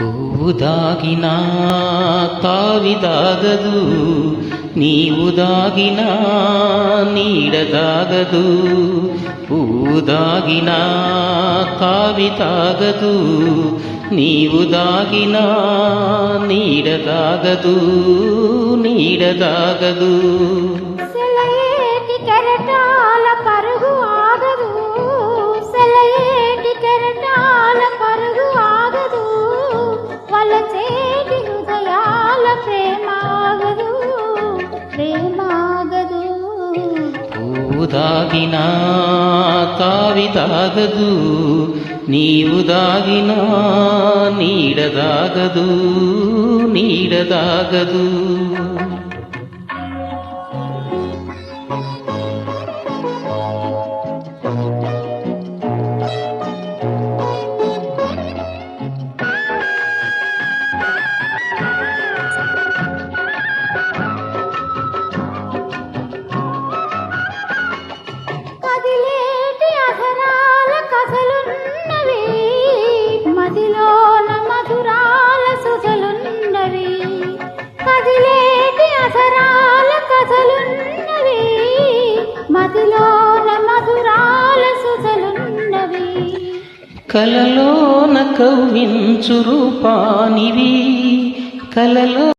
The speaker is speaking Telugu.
పువ్వు దాగినా తావి దాగదు నీవు దాగినా నీడ దాగదు. పువ్వు దాగినా తావి తాగదు నీవు దాగినా నీడ దాగదు నీడ దాగదు. పువ్వు దాగినా తావి తాగదు నీవు దాగినా నీడ దాగదు నీడ దాగదు కదిలేటి అధరాల కథలున్నవి. మదిలోన మధురాల సుజలున్నవి. కదిలేటి అధరాల కథలున్నవి. మదిలోన మధురాల సుజలున్నవి. కలలోన కవ్వించు రూపానివి కలలో